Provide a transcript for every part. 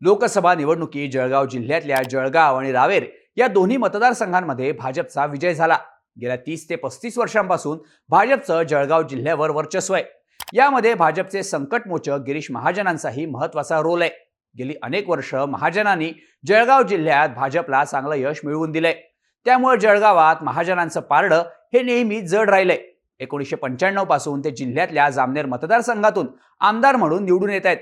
लोकसभा निवडणुकी जळगाव जिल्ह्यातल्या जळगाव आणि रावेर या दोन्ही मतदारसंघांमध्ये भाजपचा विजय झाला. गेल्या तीस ते पस्तीस वर्षांपासून भाजपचं जळगाव जिल्ह्यावर वर्चस्व आहे. यामध्ये भाजपचे संकटमोचक गिरीश महाजनांचाही महत्त्वाचा रोल आहे. गेली अनेक वर्ष महाजनांनी जळगाव जिल्ह्यात भाजपला चांगलं यश मिळवून दिलंय. त्यामुळे जळगावात महाजनांचं पारडं हे नेहमी जड राहिलंय. एकोणीसशे पंच्याण्णवपासून ते जिल्ह्यातल्या जामनेर मतदारसंघातून आमदार म्हणून निवडून येत आहेत.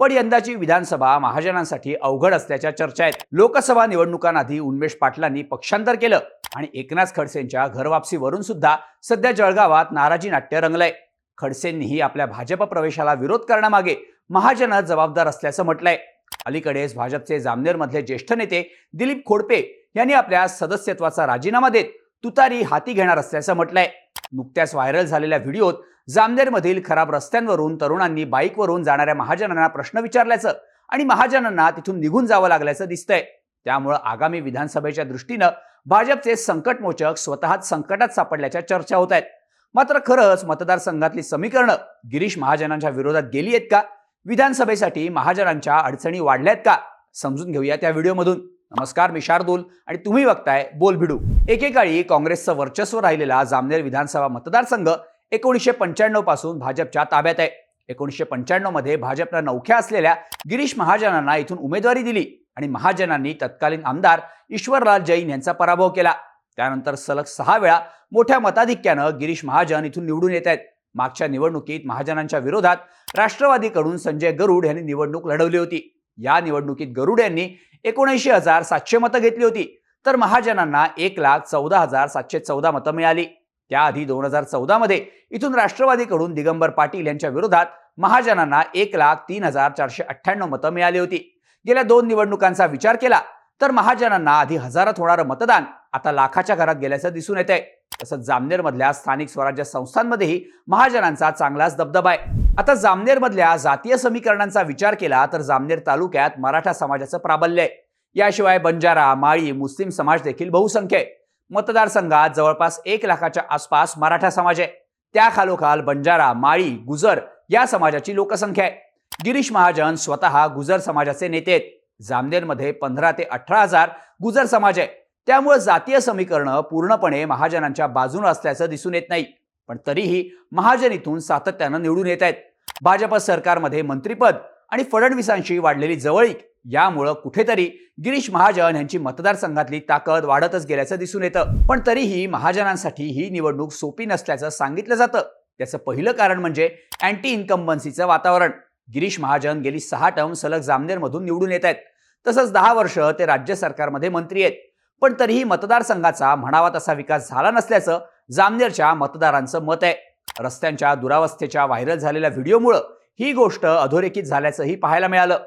पण यंदाची विधानसभा महाजनांसाठी अवघड असल्याच्या चर्चा आहेत. लोकसभा निवडणुकांआधी उन्मेष पाटलांनी पक्षांतर केलं आणि एकनाथ खडसेंच्या घरवापसीवरून सुद्धा सध्या जळगावात नाराजी नाट्य रंगलंय. खडसेंनीही आपल्या भाजप प्रवेशाला विरोध करण्यामागे महाजनात जबाबदार असल्याचं म्हटलंय. अलीकडेच भाजपचे जामनेरमधले ज्येष्ठ नेते दिलीप खोडपे यांनी आपल्या सदस्यत्वाचा राजीनामा देत तुतारी हाती घेणार असल्याचं म्हटलंय. नुकत्याच व्हायरल झालेल्या व्हिडिओत जामनेरमधील खराब रस्त्यांवरून तरुणांनी बाईकवरून जाणाऱ्या महाजनांना प्रश्न विचारल्याचं आणि महाजनांना तिथून निघून जावं लागल्याचं दिसतंय. त्यामुळं आगामी विधानसभेच्या दृष्टीनं भाजपचे संकटमोचक स्वतःच संकटात सापडल्याच्या चर्चा होत आहेत. मात्र खरंच मतदारसंघातली समीकरणं गिरीश महाजनांच्या विरोधात गेली आहेत का? विधानसभेसाठी महाजनांच्या अडचणी वाढल्यात का? समजून घेऊया त्या व्हिडिओमधून. नमस्कार मी शार्दूल आणि तुम्ही बघताय बोल भिडू एकेकाळी काँग्रेसचं वर्चस्व राहिलेला जामनेर विधानसभा मतदारसंघ एकोणीसशे पंच्याण्णवपासून भाजपच्या ताब्यात आहे. एकोणीसशे पंच्याण्णवमध्ये भाजपला नौख्या असलेल्या गिरीश महाजनांना इथून उमेदवारी दिली आणि महाजनांनी तत्कालीन आमदार ईश्वरलाल जैन यांचा पराभव केला. त्यानंतर सलग सहा वेळा मोठ्या मताधिक्यानं गिरीश महाजन इथून निवडून येत आहेत. मागच्या निवडणुकीत महाजनांच्या विरोधात राष्ट्रवादीकडून संजय गरुड यांनी निवडणूक लढवली होती. या निवडणुकीत गरुड यांनी एकोणऐंशी हजार सातशे मतं घेतली होती. तर महाजनांना एक लाख चौदा हजार सातशे चौदा मतं मिळाली. त्याआधी दोन हजार चौदामध्ये इथून राष्ट्रवादीकडून दिगंबर पाटील यांच्या विरोधात महाजनांना एक लाख तीन हजार चारशे अठ्ठ्याण्णव मतं मिळाली होती. गेल्या दोन निवडणुकांचा विचार केला तर महाजनांना आधी हजारात होणारं मतदान आता लाखाच्या घरात गेल्याचं दिसून येत आहे तसंच जामनेरमधल्या स्थानिक स्वराज्य संस्थांमध्येही महाजनांचा चांगलाच दबदबा आहे. आता जामनेरमधल्या जातीय समीकरणांचा विचार केला तर जामनेर तालुक्यात मराठा समाजाचं प्राबल्य आहे. याशिवाय बंजारा माळी मुस्लिम समाज देखील बहुसंख्य आहे. मतदारसंघात जवळपास एक लाखाच्या आसपास मराठा समाज आहे. त्या खालोखाल बंजारा माळी गुजर या समाजाची लोकसंख्या आहे. गिरीश महाजन स्वतः गुजर समाजाचे नेते आहेत. जामनेरमध्ये पंधरा ते अठरा हजार गुजर समाज आहे. त्यामुळे जातीय समीकरणं पूर्णपणे महाजनांच्या बाजून असल्याचं दिसून येत नाही. पण तरीही महाजन इथून सातत्यानं निवडून येत आहेत. भाजप सरकारमध्ये मंत्रीपद आणि फडणवीसांशी वाढलेली जवळीक यामुळं कुठेतरी गिरीश महाजन यांची मतदारसंघातली ताकद वाढतच गेल्याचं दिसून येतं. पण तरीही महाजनांसाठी ही निवडणूक सोपी नसल्याचं सांगितलं जातं. त्याचं पहिलं कारण म्हणजे अँटी इन्कम्बन्सीचं वातावरण. गिरीश महाजन गेली सहा टर्म सलग जामनेरमधून निवडून येत आहेत. तसंच दहा वर्ष ते राज्य सरकारमध्ये मंत्री आहेत. पण तरीही मतदारसंघाचा म्हणावा तसा विकास झाला नसल्याचं जामनेरच्या मतदारांचं मत आहे. रस्त्यांच्या दुरावस्थेच्या व्हायरल झालेल्या व्हिडिओमुळं ही गोष्ट अधोरेखित झाल्याचंही पाहायला मिळालं.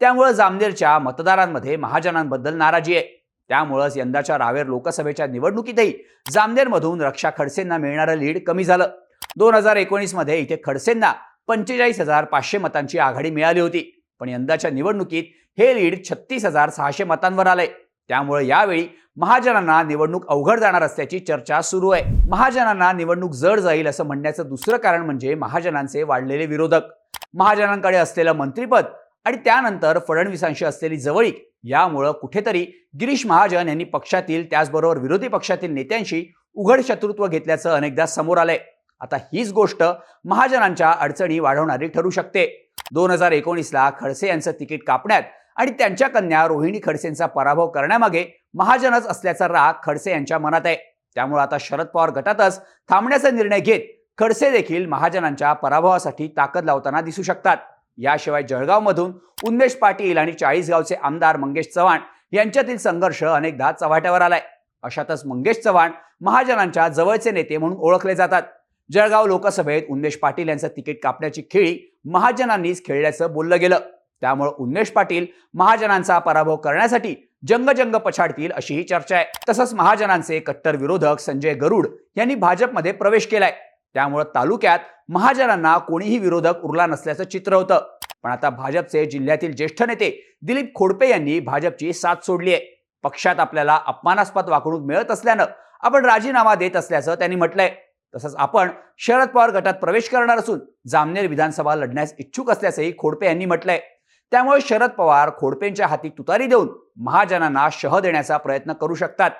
त्यामुळं जामनेरच्या मतदारांमध्ये महाजनांबद्दल नाराजी आहे. त्यामुळंच यंदाच्या रावेर लोकसभेच्या निवडणुकीतही जामनेरमधून रक्षा खडसेंना मिळणारं लीड कमी झालं. दोन हजार एकोणीसमध्ये इथे खडसेंना पंचेचाळीस हजार पाचशे मतांची आघाडी मिळाली होती. पण यंदाच्या निवडणुकीत हे लीड छत्तीस हजार सहाशे मतांवर आलंय. त्यामुळे यावेळी महाजनांना निवडणूक अवघड जाणार असल्याची चर्चा सुरू आहे. महाजनांना निवडणूक जड जाईल असं म्हणण्याचं दुसरं कारण म्हणजे महाजनांचे वाढलेले विरोधक. महाजनांकडे असलेलं मंत्रीपद आणि त्यानंतर फडणवीसांशी असलेली जवळीक यामुळं कुठेतरी गिरीश महाजन यांनी पक्षातील त्याचबरोबर विरोधी पक्षातील नेत्यांशी उघड शत्रुत्व घेतल्याचं अनेकदा समोर आलंय. आता हीच गोष्ट महाजनांच्या अडचणी वाढवणारी ठरू शकते. दोन हजार एकोणीसला खडसे यांचं तिकीट कापण्यात आणि त्यांच्या कन्या रोहिणी खडसेंचा पराभव करण्यामागे महाजनच असल्याचा राग खडसे यांच्या मनात आहे. त्यामुळे आता शरद पवार गटातच थांबण्याचा निर्णय घेत खडसे देखील महाजनांच्या पराभवासाठी ताकद लावताना दिसू शकतात. याशिवाय जळगावमधून उन्मेष पाटील आणि चाळीसगावचे आमदार मंगेश चव्हाण यांच्यातील संघर्ष अनेकदा चव्हाट्यावर आलाय. अशातच मंगेश चव्हाण महाजनांच्या जवळचे नेते म्हणून ओळखले जातात. जळगाव लोकसभेत उन्मेष पाटील यांचं तिकीट कापण्याची खेळी महाजनांनीच खेळल्याचं बोललं गेलं. त्यामुळे उन्मेष पाटील महाजनांचा पराभव करण्यासाठी जंगजंग पछाडतील अशीही चर्चा आहे. तसंच महाजनांचे कट्टर विरोधक संजय गरुड यांनी भाजपमध्ये प्रवेश केलाय. त्यामुळे तालुक्यात महाजनांना कोणीही विरोधक उरला नसल्याचं चित्र होतं. पण आता भाजपचे जिल्ह्यातील ज्येष्ठ नेते दिलीप खोडपे यांनी भाजपची साथ सोडली आहे. पक्षात आपल्याला अपमानास्पद वागणूक मिळत असल्यानं आपण राजीनामा देत असल्याचं त्यांनी म्हटलंय. तसंच आपण शरद पवार गटात प्रवेश करणार असून जामनेर विधानसभा लढण्यास इच्छुक असल्याचंही खोडपे यांनी म्हटलंय. त्यामुळे शरद पवार खोडपेंच्या हाती तुतारी देऊन महाजनांना शह देण्याचा प्रयत्न करू शकतात.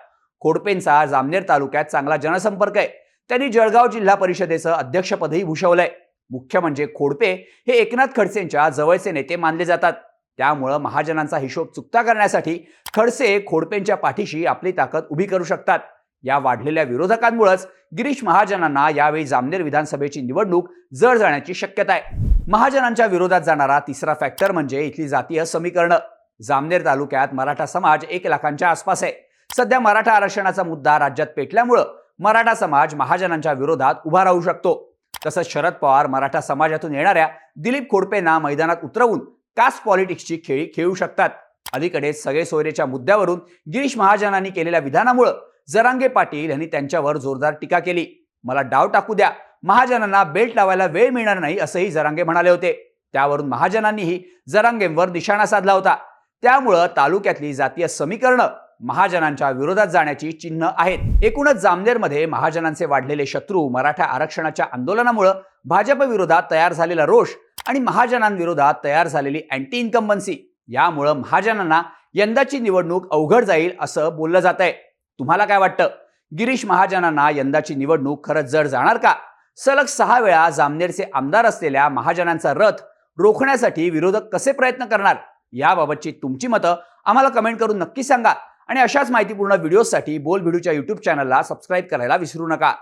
खोडपेंचा जामनेर तालुक्यात चांगला जनसंपर्क आहे. त्यांनी जळगाव जिल्हा परिषदेचं अध्यक्षपदही भूषवलंय. मुख्य म्हणजे खोडपे हे एकनाथ खडसेंच्या जवळचे नेते मानले जातात. त्यामुळं महाजनांचा हिशोब चुकता करण्यासाठी खडसे खोडपेंच्या पाठीशी आपली ताकद उभी करू शकतात. या वाढलेल्या विरोधकांमुळेच गिरीश महाजनांना यावेळी जामनेर विधानसभेची निवडणूक जड जाण्याची शक्यता आहे. महाजनांच्या विरोधात जाणारा तिसरा फॅक्टर म्हणजे इथली जातीय समीकरणं. जामनेर तालुक्यात मराठा समाज एक लाखांच्या आसपास आहे. सध्या मराठा आरक्षणाचा मुद्दा राज्यात पेटल्यामुळं मराठा समाज महाजनांच्या विरोधात उभा राहू शकतो. तसंच शरद पवार मराठा समाजातून येणाऱ्या दिलीप खोडपेंना मैदानात उतरवून कास्ट पॉलिटिक्सची खेळी खेळू शकतात. अलीकडे सगळे सोयरेच्या मुद्द्यावरून गिरीश महाजनांनी केलेल्या विधानामुळं जरांगे पाटील यांनी त्यांच्यावर जोरदार टीका केली. मला डाव टाकू द्या. महाजनांना बेल्ट लावायला वेळ मिळणार नाही असंही जरांगे म्हणाले होते. त्यावरून महाजनांनीही जरांगेंवर निशाणा साधला होता. त्यामुळं तालुक्यातली जातीय समीकरणं महाजनांच्या विरोधात जाण्याची चिन्ह आहेत. एकूणच जामनेरमध्ये महाजनांचे वाढलेले शत्रू मराठा आरक्षणाच्या आंदोलनामुळं भाजप विरोधात तयार झालेला रोष आणि महाजनांविरोधात तयार झालेली अँटी इन्कम्बन्सी यामुळं महाजनांना यंदाची निवडणूक अवघड जाईल असं बोललं जात आहे तुम्हाला काय वाटतं? गिरीश महाजनांना यंदाची निवडणूक खरंच जड जाणार का? सलग सहा वेळा जामनेरचे आमदार असलेल्या महाजनांचा रथ रोखण्यासाठी विरोधक कसे प्रयत्न करणार? याबाबतची तुमची मतं आम्हाला कमेंट करून नक्की सांगा. आणि अशाच माहितीपूर्ण व्हिडिओसाठी बोल व्हिडिओच्या युट्यूब चॅनलला सबस्क्राईब करायला विसरू नका.